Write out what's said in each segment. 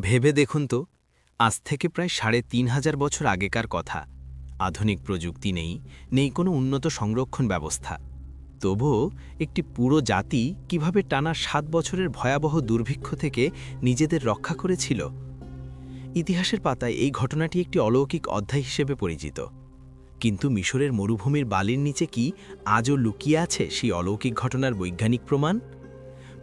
ভেবে দেখুন তো, আজ থেকে প্রায় সাড়ে তিন হাজার বছর আগেকার কথা। আধুনিক প্রযুক্তি নেই নেই কোনো উন্নত সংরক্ষণ ব্যবস্থা। তবুও একটি পুরো জাতি কীভাবে টানা সাত বছরের ভয়াবহ দুর্ভিক্ষ থেকে নিজেদের রক্ষা করেছিল? ইতিহাসের পাতায় এই ঘটনাটি একটি অলৌকিক অধ্যায় হিসেবে পরিচিত। কিন্তু মিশরের মরুভূমির বালির নিচে কি আজও লুকিয়ে আছে সেই অলৌকিক ঘটনার বৈজ্ঞানিক প্রমাণ?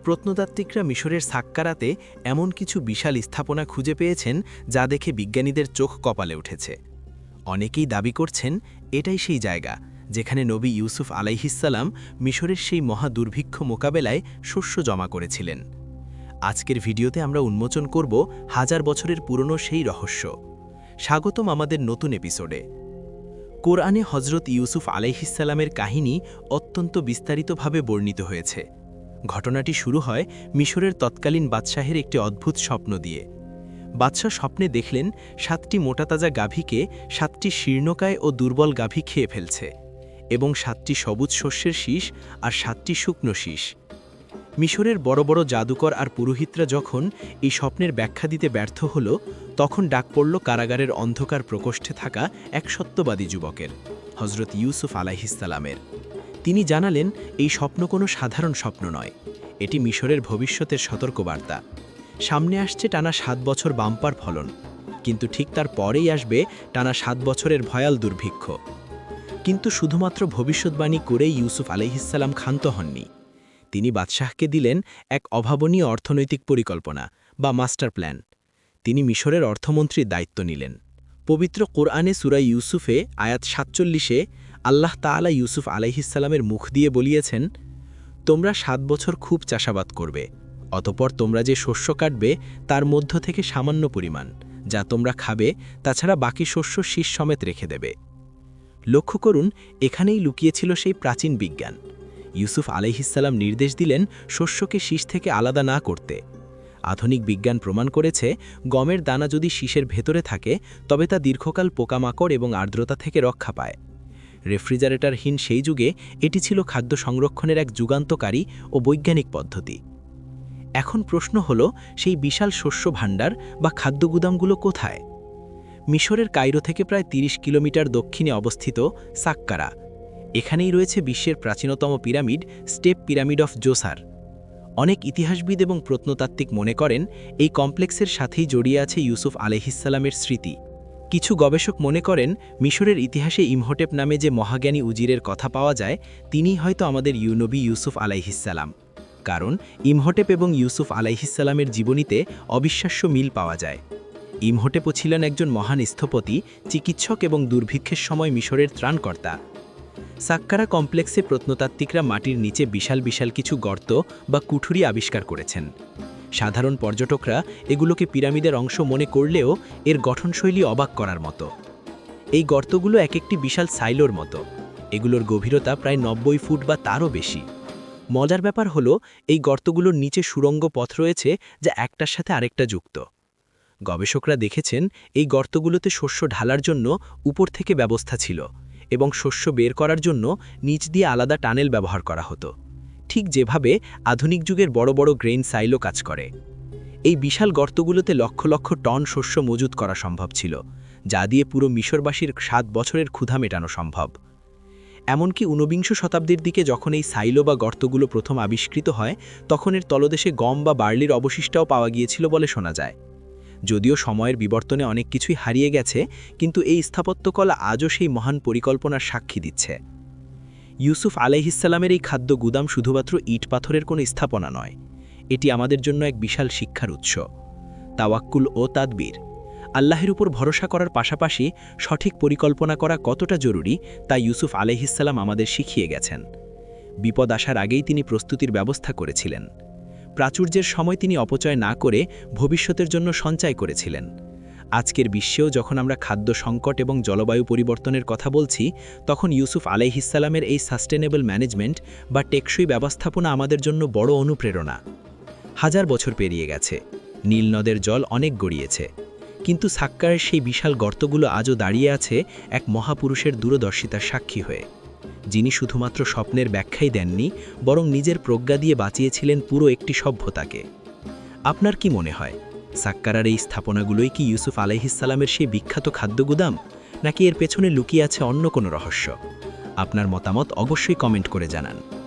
প্রত্নতাত্ত্বিকরা মিশরের সাক্কারাতে এমন কিছু বিশাল স্থাপনা খুঁজে পেয়েছেন যা দেখে বিজ্ঞানীদের চোখ কপালে উঠেছে। অনেকেই দাবি করছেন, এটাই সেই জায়গা, যেখানে নবী ইউসুফ আলাইহিসাল্লাম মিশরের সেই মহা দুর্ভিক্ষ মোকাবেলায় শস্য জমা করেছিলেন। আজকের ভিডিওতে আমরা উন্মোচন করব হাজার বছরের পুরনো সেই রহস্য। স্বাগতম আমাদের নতুন এপিসোডে। কোরআনে হজরত ইউসুফ আলাইহিসাল্লামের কাহিনী অত্যন্ত বিস্তারিতভাবে বর্ণিত হয়েছে। ঘটনাটি শুরু হয় মিশরের তৎকালীন বাদশাহের একটি অদ্ভুত স্বপ্ন দিয়ে। বাদশাহ স্বপ্নে দেখলেন সাতটি মোটাতাজা গাভীকে সাতটি শীর্ণকায় ও দুর্বল গাভী খেয়ে ফেলছে এবং সাতটি সবুজ শস্যের শীষ আর সাতটি শুকনো শীষ। মিশরের বড় বড় জাদুকর আর পুরোহিতরা যখন এই স্বপ্নের ব্যাখ্যা দিতে ব্যর্থ হল, তখন ডাক পড়ল কারাগারের অন্ধকার প্রকোষ্ঠে থাকা এক সত্যবাদী যুবকের হজরত ইউসুফ আলাইহিসালামের তিনি জানালেন, এই স্বপ্ন কোনো সাধারণ স্বপ্ন নয়। এটি মিশরের ভবিষ্যতের সতর্কবার্তা। সামনে আসছে টানা সাত বছর বাম্পার ফলন, কিন্তু ঠিক তার পরেই আসবে টানা সাত বছরের ভয়াল দুর্ভিক্ষ। কিন্তু শুধুমাত্র ভবিষ্যৎবাণী করেই ইউসুফ আলহিসাল্লাম ক্ষান্ত হননি। তিনি বাদশাহকে দিলেন এক অভাবনীয় অর্থনৈতিক পরিকল্পনা বা মাস্টার প্ল্যান। তিনি মিশরের অর্থমন্ত্রীর দায়িত্ব নিলেন। পবিত্র কোরআনে সুরাই ইউসুফে আয়াত সাতচল্লিশে আল্লাহ তাআলা ইউসুফ আলাইহিসাল্লামের মুখ দিয়ে বলিয়েছেন, তোমরা সাত বছর খুব চাষাবাদ করবে, অতপর তোমরা যে শস্য কাটবে তার মধ্য থেকে সামান্য পরিমাণ, যা তোমরা খাবে তাছাড়া বাকি শস্য শীষ সমেত রেখে দেবে। লক্ষ্য করুন, এখানেই লুকিয়েছিল সেই প্রাচীন বিজ্ঞান। ইউসুফ আলাইহিসাল্লাম নির্দেশ দিলেন শস্যকে শীষ থেকে আলাদা না করতে। আধুনিক বিজ্ঞান প্রমাণ করেছে, গমের দানা যদি শীষের ভেতরে থাকে, তবে তা দীর্ঘকাল পোকামাকড় এবং আর্দ্রতা থেকে রক্ষা পায়। রেফ্রিজারেটরহীন সেই যুগে এটি ছিল খাদ্য সংরক্ষণের এক যুগান্তকারী ও বৈজ্ঞানিক পদ্ধতি। এখন প্রশ্ন হল, সেই বিশাল শস্য ভাণ্ডার বা খাদ্য গুদামগুলো কোথায়? মিশরের কায়রো থেকে প্রায় ৩০ কিলোমিটার দক্ষিণে অবস্থিত সাক্কারা। এখানেই রয়েছে বিশ্বের প্রাচীনতম pyramid, step pyramid of Djoser. অনেক ইতিহাসবিদ এবং প্রত্নতাত্ত্বিক মনে করেন, এই কমপ্লেক্সের সাথেই জড়িয়ে আছে ইউসুফ আলহিসাল্লামের স্মৃতি। কিছু গবেষক মনে করেন, মিশরের ইতিহাসে ইমহোটেপ নামে যে মহাজ্ঞানী উজিরের কথা পাওয়া যায়, তিনিই হয়তো আমাদের ইউনবী ইউসুফ আলাইহিসাল্লাম কারণ, ইমহোটেপ এবং ইউসুফ আলাইহিসাল্লামের জীবনীতে অবিশ্বাস্য মিল পাওয়া যায়। ইমহোটেপও ছিলেন একজন মহান স্থপতি, চিকিৎসক এবং দুর্ভিক্ষের সময় মিশরের ত্রাণকর্তা। সাক্কারা কমপ্লেক্সে প্রত্নতাত্ত্বিকরা মাটির নিচে বিশাল বিশাল কিছু গর্ত বা কুঠুরি আবিষ্কার করেছেন। সাধারণ পর্যটকরা এগুলোকে পিরামিডের অংশ মনে করলেও এর গঠনশৈলী অবাক করার মতো। এই গর্তগুলো এক একটি বিশাল সাইলোর মতো। এগুলোর গভীরতা প্রায় নব্বই ফুট বা তারও বেশি। মজার ব্যাপার হলো, এই গর্তগুলোর নিচে সুরঙ্গ পথ রয়েছে যা একটার সাথে আরেকটা যুক্ত। গবেষকরা দেখেছেন, এই গর্তগুলোতে শস্য ঢালার জন্য উপর থেকে ব্যবস্থা ছিল এবং শস্য বের করার জন্য নিচ দিয়ে আলাদা টানেল ব্যবহার করা হতো। ঠিক যেভাবে আধুনিক যুগের বড় বড় গ্রেইন সাইলো কাজ করে। এই বিশাল গর্তগুলোতে লক্ষ লক্ষ টন শস্য মজুত করা সম্ভব ছিল, যা দিয়ে পুরো মিশরবাসীর সাত বছরের ক্ষুধা মেটানো সম্ভব। এমনকি ঊনবিংশ শতাব্দীর দিকে যখন এই সাইলো বা গর্তগুলো প্রথম আবিষ্কৃত হয়, তখন এর তলদেশে গম বা বার্লির অবশিষ্টাও পাওয়া গিয়েছিল বলে শোনা যায়। যদিও সময়ের বিবর্তনে অনেক কিছুই হারিয়ে গেছে, কিন্তু এই স্থাপত্যকলা আজও সেই মহান পরিকল্পনার সাক্ষী দিচ্ছে। ইউসুফ আলাইহিসাল্লামের এই খাদ্য গুদাম শুধুমাত্র ইট পাথরের কোনো স্থাপনা নয়, এটি আমাদের জন্য এক বিশাল শিক্ষার উৎস। তাওয়াক্কুল ও তাদবির। আল্লাহের উপর ভরসা করার পাশাপাশি সঠিক পরিকল্পনা করা কতটা জরুরি তা ইউসুফ আলাইহিসাল্লাম আমাদের শিখিয়ে গেছেন। বিপদ আসার আগেই তিনি প্রস্তুতির ব্যবস্থা করেছিলেন। প্রাচুর্যের সময় তিনি অপচয় না করে ভবিষ্যতের জন্য সঞ্চয় করেছিলেন। আজকের বিশ্বেও যখন আমরা খাদ্য সংকট এবং জলবায়ু পরিবর্তনের কথা বলছি, তখন ইউসুফ আলাইহিসাল্লামের এই সাস্টেনেবল ম্যানেজমেন্ট বা টেকসই ব্যবস্থাপনা আমাদের জন্য বড় অনুপ্রেরণা। হাজার বছর পেরিয়ে গেছে, নীল নদের জল অনেক গড়িয়েছে, কিন্তু সাক্কারের সেই বিশাল গর্তগুলো আজও দাঁড়িয়ে আছে এক মহাপুরুষের দূরদর্শিতার সাক্ষী হয়ে। যিনি শুধুমাত্র স্বপ্নের ব্যাখ্যাই দেননি, বরং নিজের প্রজ্ঞা দিয়ে বাঁচিয়েছিলেন পুরো একটি সভ্যতাকে। আপনার কি মনে হয়? সাক্কারার এই স্থাপনাগুলোই কি ইউসুফ আলাইহিসালামের সেই বিখ্যাত খাদ্য গুদাম? নাকি এর পেছনে লুকিয়ে আছে অন্য কোনো রহস্য? আপনার মতামত অবশ্যই কমেন্ট করে জানান।